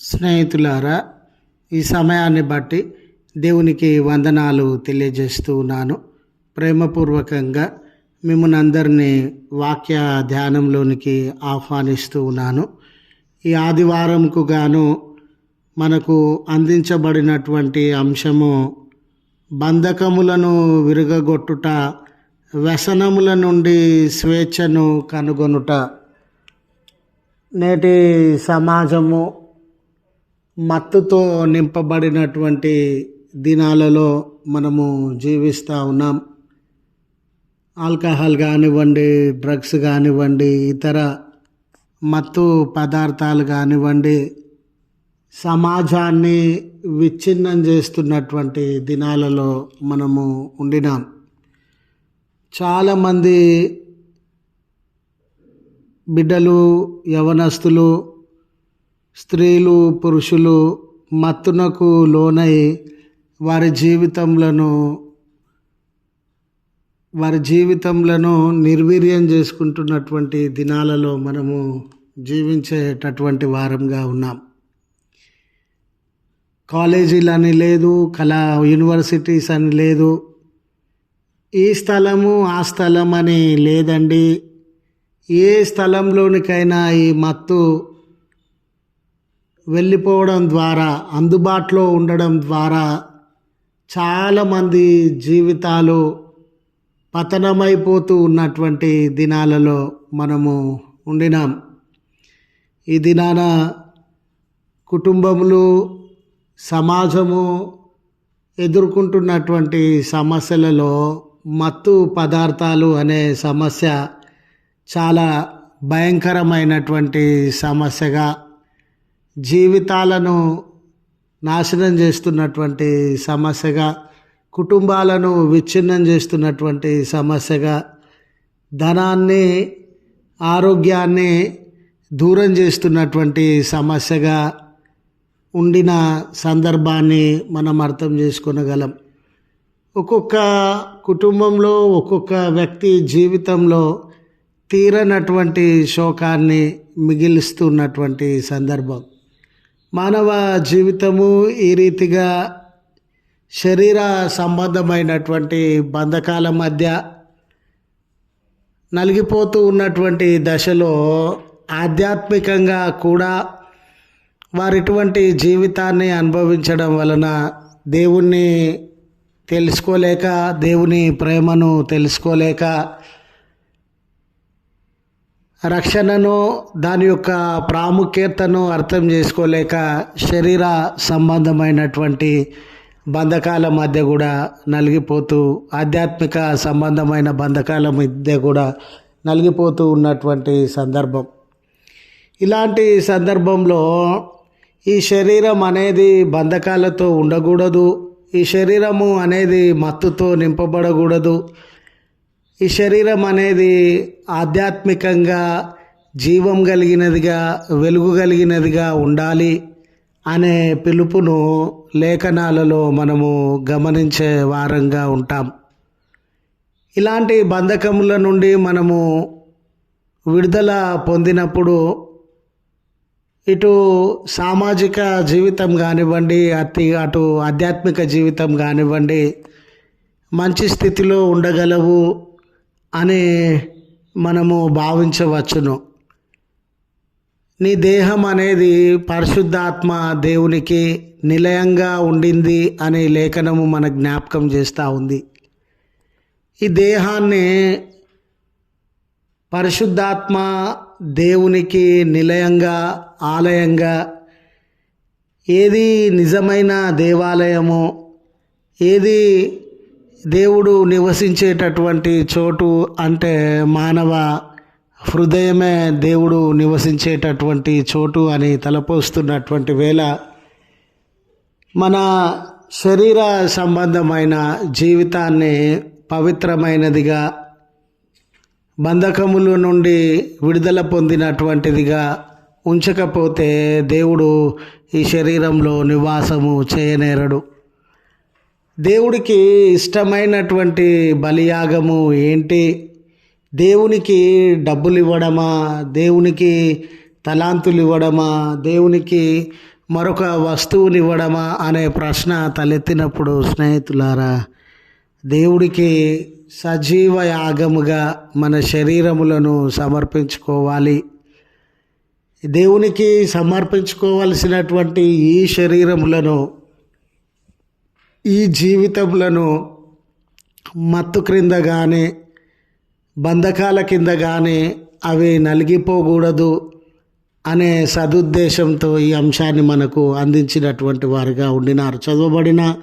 స్నేహితులారా ఈ సమయాన్ని బట్టి దేవునికి వందనాలు తెలియజేస్తూ ఉన్నాను. ప్రేమపూర్వకంగా మిమ్మల్ని అందరినీ వాక్య ధ్యానంలోనికి ఆహ్వానిస్తూ ఉన్నాను. ఈ ఆదివారంకు గాను మనకు అందించబడినటువంటి అంశము బంధకములను విరగగొట్టుట వ్యసనముల నుండి స్వేచ్ఛను కనుగొనుట. నేటి సమాజము మత్తుతో నింపబడినటువంటి దినాలలో మనము జీవిస్తూ ఉన్నాం. ఆల్కహాల్ కానివ్వండి డ్రగ్స్ కానివ్వండి ఇతర మత్తు పదార్థాలు కానివ్వండి సమాజాన్ని విచ్ఛిన్నం చేస్తున్నటువంటి దినాలలో మనము ఉండినాం. చాలామంది బిడ్డలు యవనస్తులు స్త్రీలు పురుషులు మత్తునకు లోనై వారి జీవితంలో వారి జీవితంలో నిర్వీర్యం చేసుకుంటున్నటువంటి దినాలలో మనము జీవించేటటువంటి వారంగా ఉన్నాం. కాలేజీలు అని లేదు కళా యూనివర్సిటీస్ అని లేదు. ఈ స్థలము ఆ స్థలం అని లేదండి. ఏ స్థలంలోనికైనా ఈ మత్తు వెళ్ళిపోవడం ద్వారా అందుబాటులో ఉండడం ద్వారా చాలామంది జీవితాలు పతనమైపోతూ ఉన్నటువంటి దినాలలో మనము ఉండినాం. ఈ దినాన కుటుంబములు సమాజము ఎదుర్కొంటున్నటువంటి సమస్యలలో మత్తు పదార్థాలు అనే సమస్య చాలా భయంకరమైనటువంటి సమస్యగా జీవితాలను నాశనం చేస్తున్నటువంటి సమస్యగా కుటుంబాలను విచ్ఛిన్నం చేస్తున్నటువంటి సమస్యగా ధనాన్ని ఆరోగ్యాన్ని దూరం చేస్తున్నటువంటి సమస్యగా ఉండిన సందర్భాన్ని మనం అర్థం చేసుకొనగలం. ఒక్కొక్క కుటుంబంలో ఒక్కొక్క వ్యక్తి జీవితంలో తీరనటువంటి శోకాన్ని మిగిలిస్తున్నటువంటి సందర్భం. మానవ జీవితము ఈ రీతిగా శరీర సంబంధమైనటువంటి బంధకాల మధ్య నలిగిపోతూ ఉన్నటువంటి దశలో ఆధ్యాత్మికంగా కూడా వారిటువంటి జీవితాన్ని అనుభవించడం వలన దేవుణ్ణి తెలుసుకోలేక దేవుని ప్రేమను తెలుసుకోలేక రక్షణను దాని యొక్క ప్రాముఖ్యతను అర్థం చేసుకోలేక శరీర సంబంధమైనటువంటి బంధకాల మధ్య కూడా నలిగిపోతూ ఆధ్యాత్మిక సంబంధమైన బంధకాల మధ్య కూడా నలిగిపోతూ ఉన్నటువంటి సందర్భం. ఇలాంటి సందర్భంలో ఈ శరీరం అనేది బంధకాలతో ఉండకూడదు ఈ శరీరము అనేది మత్తుతో నింపబడకూడదు ఈ శరీరం అనేది ఆధ్యాత్మికంగా జీవం కలిగినదిగా వెలుగు కలిగినదిగా ఉండాలి అనే పిలుపును లేఖనాలలో మనము గమనించే వారంగా ఉంటాం. ఇలాంటి బంధకముల నుండి మనము విడుదల పొందినప్పుడు ఇటు సామాజిక జీవితం కానివ్వండి అతి అటు ఆధ్యాత్మిక జీవితం కానివ్వండి మంచి స్థితిలో ఉండగలవు. అని మనము భావించవచ్చును. నీ దేహం అనేది పరిశుద్ధాత్మ దేవునికి నిలయంగా ఉండింది అనే లేఖనము మన జ్ఞాపకం చేస్తూ ఉంది. ఈ దేహాన్ని పరిశుద్ధాత్మ దేవునికి నిలయంగా ఆలయంగా ఏది నిజమైన దేవాలయము ఏది దేవుడు నివసించేటటువంటి చోటు అంటే మానవ హృదయమే దేవుడు నివసించేటటువంటి చోటు అని తలపోస్తున్నటువంటి వేళ మన శరీర సంబంధమైన జీవితాన్ని పవిత్రమైనదిగా బంధకముల నుండి విడుదల పొందినటువంటిదిగా ఉంచకపోతే దేవుడు ఈ శరీరంలో నివాసము చేయనేరడు. దేవుడికి ఇష్టమైనటువంటి బలియాగము ఏంటి? దేవునికి డబ్బులు ఇవ్వడమా దేవునికి తలాంతులు ఇవ్వడమా దేవునికి మరొక వస్తువుని ఇవ్వడమా అనే ప్రశ్న తలెత్తినప్పుడు స్నేహితులారా దేవుడికి సజీవ యాగముగా మన శరీరములను సమర్పించుకోవాలి. దేవునికి సమర్పించుకోవలసినటువంటి ఈ శరీరములను ఈ జీవితములను మత్తు క్రింద కానీ బంధకాల కింద కానీ అవి నలిగిపోకూడదు అనే సదుద్దేశంతో ఈ అంశాన్ని మనకు అందించినటువంటి వారిగా ఉండినారు. చదవబడిన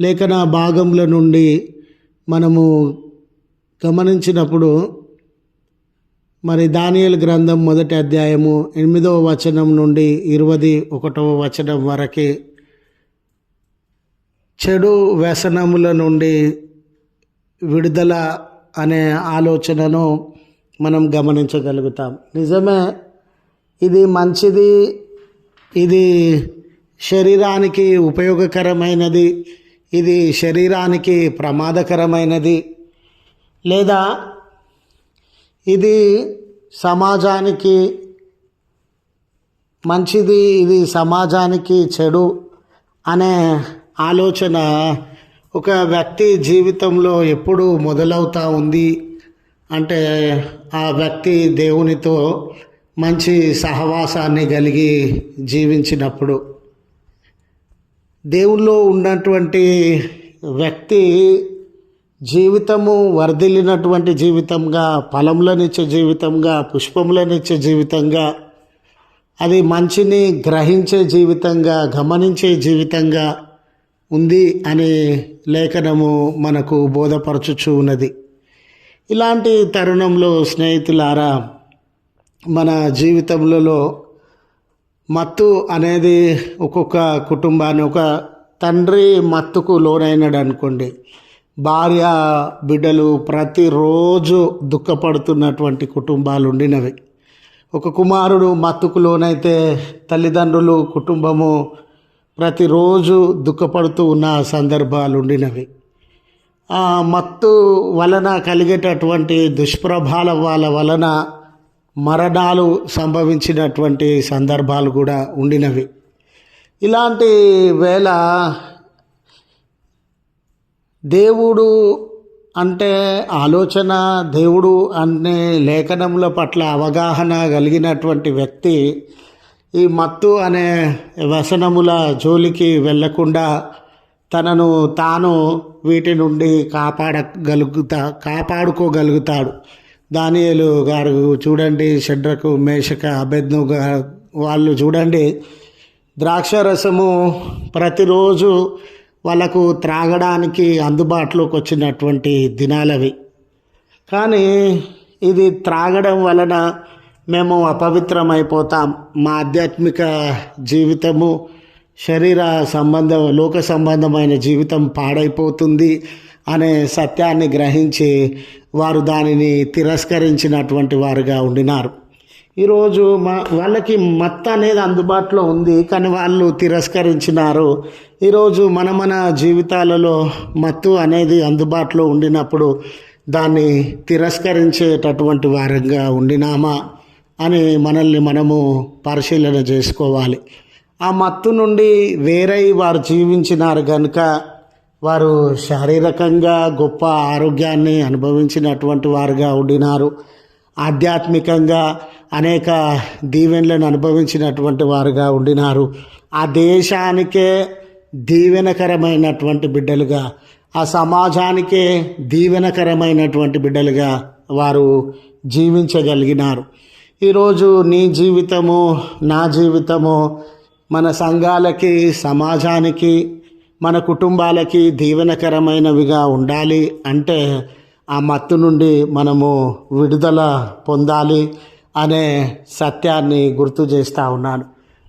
లేఖన భాగంలో నుండి మనము గమనించినప్పుడు మరి దానియల్ గ్రంథం మొదటి అధ్యాయము ఎనిమిదవ వచనం నుండి ఇరవై ఒకటవ వచనం వరకే చెడు వ్యసనముల నుండి విడుదల అనే ఆలోచనను మనం గమనించగలుగుతాం. నిజమే ఇది మంచిది ఇది శరీరానికి ఉపయోగకరమైనది ఇది శరీరానికి ప్రమాదకరమైనది లేదా ఇది సమాజానికి మంచిది ఇది సమాజానికి చెడు అనే ఆలోచన. ఒక వ్యక్తి జీవితంలో ఎప్పుడు మొదలవుతూ ఉంది అంటే ఆ వ్యక్తి దేవునితో మంచి సహవాసాన్ని కలిగి జీవించినప్పుడు. దేవుల్లో ఉన్నటువంటి వ్యక్తి జీవితము వర్ధిల్లినటువంటి జీవితంగా ఫలములనిచ్చే జీవితంగా పుష్పములనిచ్చే జీవితంగా అది మంచిని గ్రహించే జీవితంగా గమనించే జీవితంగా ఉంది అనే లేఖనము మనకు బోధపరచుచు ఉన్నది ఇలాంటి తరుణంలో స్నేహితులారా మన జీవితంలో మత్తు అనేది ఒక్కొక్క కుటుంబాన్ని ఒక తండ్రి మత్తుకు లోనైనాడు అనుకోండి. భార్య బిడ్డలు ప్రతిరోజు దుఃఖపడుతున్నటువంటి కుటుంబాలు ఉండినవి. ఒక కుమారుడు మత్తుకు లోనైతే తల్లిదండ్రులు కుటుంబము ప్రతిరోజు దుఃఖపడుతూ ఉన్న సందర్భాలు ఉండినవి. ఆ మత్తు వలన కలిగేటటువంటి దుష్ప్రభాల వాళ్ళ వలన మరణాలు సంభవించినటువంటి సందర్భాలు కూడా ఉండినవి. ఇలాంటి వేళ దేవుడు అంటే ఆలోచన దేవుడు అనే లేఖనముల పట్ల అవగాహన కలిగినటువంటి వ్యక్తి ఈ మత్తు అనే వ్యసనముల జోలికి వెళ్ళకుండా తనను తాను వీటి నుండి కాపాడగలుగుతా కాపాడుకోగలుగుతాడు. దానియలు గారు చూడండి షడ్రకు మేషక అభెజ్ఞు వాళ్ళు చూడండి. ద్రాక్ష రసము ప్రతిరోజు వాళ్ళకు త్రాగడానికి అందుబాటులోకి వచ్చినటువంటి దినాలవి. కానీ ఇది త్రాగడం వలన మేము అపవిత్రమైపోతాం. మా ఆధ్యాత్మిక జీవితము శరీర సంబంధం లోక సంబంధమైన జీవితం పాడైపోతుంది అనే సత్యాన్ని గ్రహించి వారు దానిని తిరస్కరించినటువంటి వారుగా ఉండినారు. ఈరోజు మా వాళ్ళకి మత్త అనేది అందుబాటులో ఉంది కానీ వాళ్ళు తిరస్కరించినారు. ఈరోజు మన మన జీవితాలలో మత్తు అనేది అందుబాటులో ఉండినప్పుడు దాన్ని తిరస్కరించేటటువంటి వారంగా ఉండినామా? అని మనల్ని మనము పరిశీలన చేసుకోవాలి. ఆ మత్తు నుండి వేరై వారు జీవించినారు కనుక వారు శారీరకంగా గొప్ప ఆరోగ్యాన్ని అనుభవించినటువంటి వారుగా ఉండినారు. ఆధ్యాత్మికంగా అనేక దీవెనలను అనుభవించినటువంటి వారుగా ఉండినారు. ఆ దేశానికే దీవెనకరమైనటువంటి బిడ్డలుగా ఆ సమాజానికే దీవెనకరమైనటువంటి బిడ్డలుగా వారు జీవించగలిగినారు. ఈరోజు నీ జీవితము నా జీవితము మన సంఘాలకి సమాజానికి మన కుటుంబాలకి దీవెనకరమైనవిగా ఉండాలి అంటే ఆ మత్తు నుండి మనము విడుదల పొందాలి అనే సత్యాన్ని గుర్తు చేస్తూ ఉన్నాను.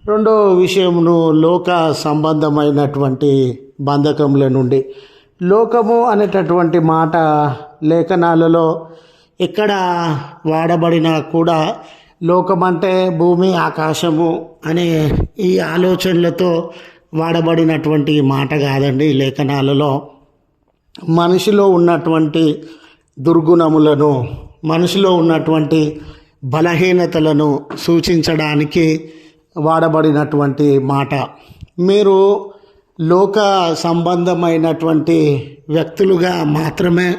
రెండో విషయమును లోక సంబంధమైనటువంటి బంధకముల నుండి. లోకము అనేటటువంటి మాట లేఖనాలలో ఎక్కడ వాడబడినా కూడా లోకమంటే భూమి ఆకాశము అనే ఈ ఆలోచనలతో వాడబడినటువంటి మాట కాదండి లేఖనాలలో. మనిషిలో ఉన్నటువంటి దుర్గుణములను మనిషిలో ఉన్నటువంటి బలహీనతలను సూచించడానికి వాడబడినటువంటి మాట. మీరు లోక సంబంధమైనటువంటి వ్యక్తులుగా మాత్రమే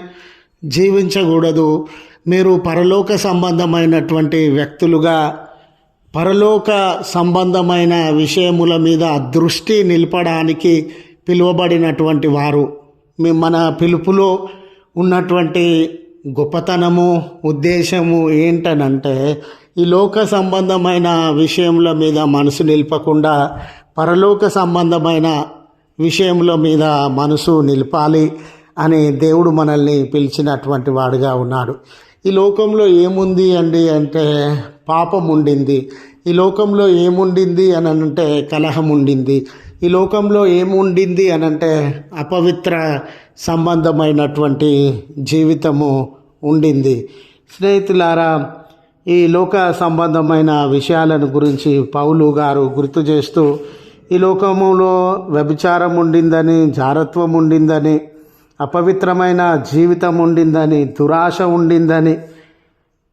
జీవించకూడదు. మీరు పరలోక సంబంధమైనటువంటి వ్యక్తులుగా పరలోక సంబంధమైన విషయముల మీద దృష్టి నిలపడానికి పిలువబడినటువంటి వారు. మీ- మన పిలుపులో ఉన్నటువంటి గొప్పతనము ఉద్దేశము ఏంటనంటే ఈ లోక సంబంధమైన విషయముల మీద మనసు నిలపకుండా పరలోక సంబంధమైన విషయముల మీద మనసు నిలపాలి అని దేవుడు మనల్ని పిలిచినటువంటి వాడుగా ఉన్నాడు. ఈ లోకంలో ఏముంది అండి అంటే పాపం ఉండింది ఈ లోకంలో ఏముండింది అని అంటే కలహం ఉండింది ఈ లోకంలో ఏముండింది అని అంటే అపవిత్ర సంబంధమైనటువంటి జీవితము ఉండింది. స్నేహితులారా ఈ లోక సంబంధమైన విషయాలను గురించి పౌలు గారు గుర్తు చేస్తూ ఈ లోకములో వ్యభిచారం ఉండిందని జారత్వం ఉండిందని అపవిత్రమైన జీవితం ఉండిందని దురాశ ఉండిందని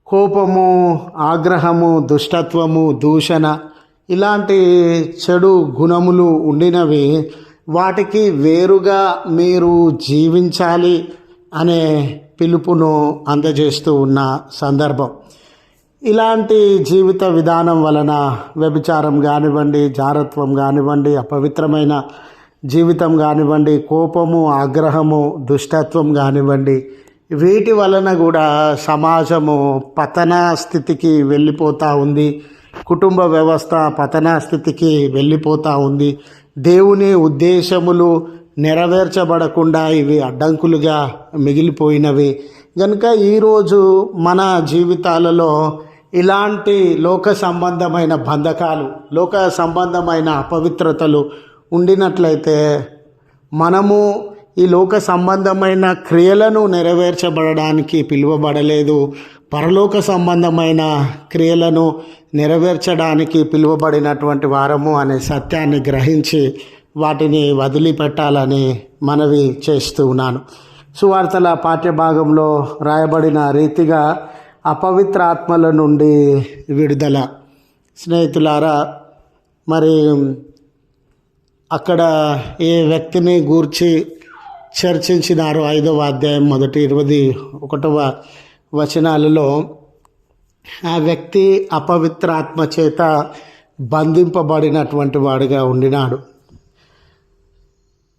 కోపము ఆగ్రహము దుష్టత్వము దూషణ ఇలాంటి చెడు గుణములు ఉండినవి వాటికి వేరుగా మీరు జీవించాలి అనే పిలుపును అందజేస్తూ ఉన్న సందర్భం. ఇలాంటి జీవిత విధానం వలన వ్యభిచారం కానివ్వండి జారత్వం కానివ్వండి అపవిత్రమైన జీవితం కానివ్వండి కోపము ఆగ్రహము దుష్టత్వం కానివ్వండి వీటి వలన కూడా సమాజము పతన స్థితికి వెళ్ళిపోతూ ఉంది. కుటుంబ వ్యవస్థ పతన స్థితికి వెళ్ళిపోతూ ఉంది. దేవుని ఉద్దేశములు నెరవేర్చబడకుండా ఇవి అడ్డంకులుగా మిగిలిపోయినవి. కనుక ఈరోజు మన జీవితాలలో ఇలాంటి లోక సంబంధమైన బంధకాలు లోక సంబంధమైన అపవిత్రతలు ఉండినట్లయితే మనము ఈ లోక సంబంధమైన క్రియలను నెరవేర్చబడడానికి పిలువబడలేదు. పరలోక సంబంధమైన క్రియలను నెరవేర్చడానికి పిలువబడినటువంటి వారము అనే సత్యాన్ని గ్రహించి వాటిని వదిలిపెట్టాలని మనవి చేస్తూ ఉన్నాను. సువార్తల పాఠ్యభాగంలో రాయబడిన రీతిగా అపవిత్ర ఆత్మల నుండి విడుదల. స్నేహితులారా మరి అక్కడ ఏ వ్యక్తిని గూర్చి చర్చించినారో ఐదవ అధ్యాయం మొదటి ఇరవై ఒకటవ వచనాలలో ఆ వ్యక్తి అపవిత్ర ఆత్మ చేత బంధింపబడినటువంటి వాడుగా ఉండినాడు.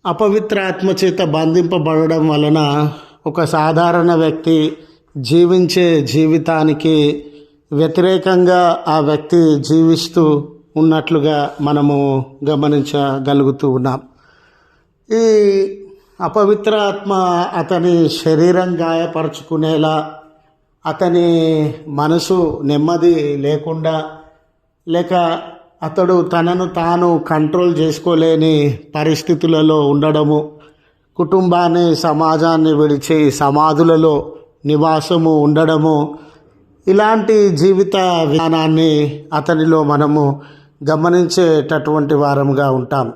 అపవిత్ర ఆత్మ చేత బంధింపబడడం వలన ఒక సాధారణ వ్యక్తి జీవించే జీవితానికి వ్యతిరేకంగా ఆ వ్యక్తి జీవిస్తూ ఉన్నట్లుగా మనము గమనించగలుగుతూ ఉన్నాం. ఈ అపవిత్ర ఆత్మ అతని శరీరం గాయపరుచుకునేలా అతని మనసు నెమ్మది లేకుండా లేక అతడు తనను తాను కంట్రోల్ చేసుకోలేని పరిస్థితులలో ఉండడము కుటుంబాన్ని సమాజాన్ని విడిచి సమాధులలో నివాసము ఉండడము ఇలాంటి జీవిత విధానాన్ని అతనిలో మనము గమనించేటటువంటి వారముగా ఉంటాం.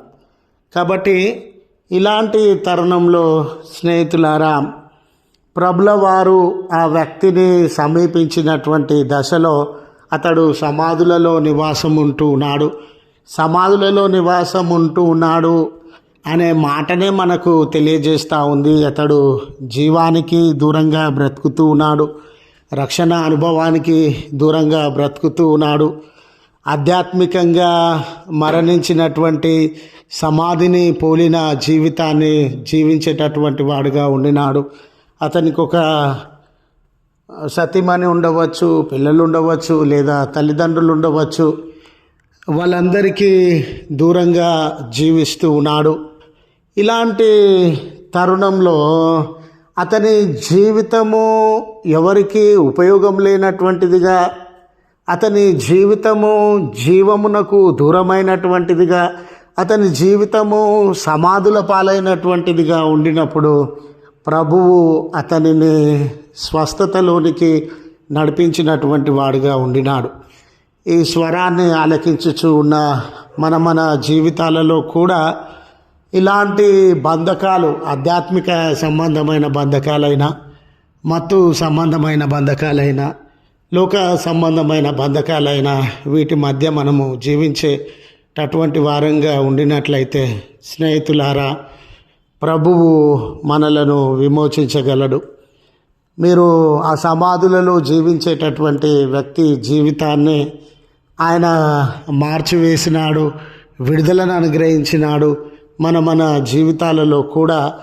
కాబట్టి ఇలాంటి తరుణంలో స్నేహితులారా ప్రభుల వారు ఆ వ్యక్తిని సమీపించినటువంటి దశలో అతడు సమాధులలో నివాసం ఉంటూ ఉన్నాడు. సమాధులలో నివాసం ఉంటూ ఉన్నాడు అనే మాటనే మనకు తెలియజేస్తూ ఉంది. అతడు జీవానికి దూరంగా బ్రతుకుతూ ఉన్నాడు. రక్షణ అనుభవానికి దూరంగా బ్రతుకుతూ ఉన్నాడు. ఆధ్యాత్మికంగా మరణించినటువంటి సమాధిని పోలిన జీవితాన్ని జీవించేటటువంటి వాడుగా ఉండినాడు. అతనికి ఒక సతీమణి ఉండవచ్చు పిల్లలు ఉండవచ్చు లేదా తల్లిదండ్రులు ఉండవచ్చు. వాళ్ళందరికీ దూరంగా జీవిస్తూ ఉన్నాడు. ఇలాంటి తరుణంలో అతని జీవితము ఎవరికి ఉపయోగం లేనటువంటిదిగా అతని జీవితము జీవమునకు దూరమైనటువంటిదిగా అతని జీవితము సమాధుల పాలైనటువంటిదిగా ఉండినప్పుడు ప్రభువు అతనిని స్వస్థతలోనికి నడిపించినటువంటి వాడుగా ఉండినాడు. ఈ స్వరాన్ని ఆలకించుచు ఉన్న మన మన జీవితాలలో కూడా ఇలాంటి బంధకాలు ఆధ్యాత్మిక సంబంధమైన బంధకాలైనా మత్తు సంబంధమైన బంధకాలైనా లోక సంబంధమైన బంధకాలైన వీటి మధ్య మనము జీవించేటటువంటి వారంగా ఉండినట్లయితే స్నేహితులారా ప్రభువు మనలను విమోచించగలడు. మీరు ఆ సమాధులలో జీవించేటటువంటి వ్యక్తి జీవితాన్ని ఆయన మార్చివేసినాడు విడుదలను అనుగ్రహించినాడు. మన మన జీవితాలలో కూడా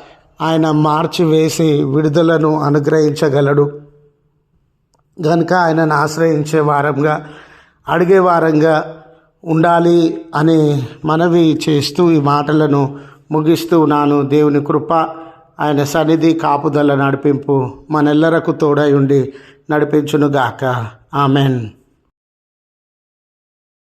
ఆయన మార్చివేసి విడుదలను అనుగ్రహించగలడు. కనుక ఆయనను ఆశ్రయించే వారంగా అడిగే వారంగా ఉండాలి అని మనవి చేస్తూ ఈ మాటలను ముగిస్తూ నాను దేవుని కృప ఆయన సన్నిధి కాపుదల నడిపింపు మనెల్లరకు తోడై ఉండి నడిపించునుగాక. ఆమెన్.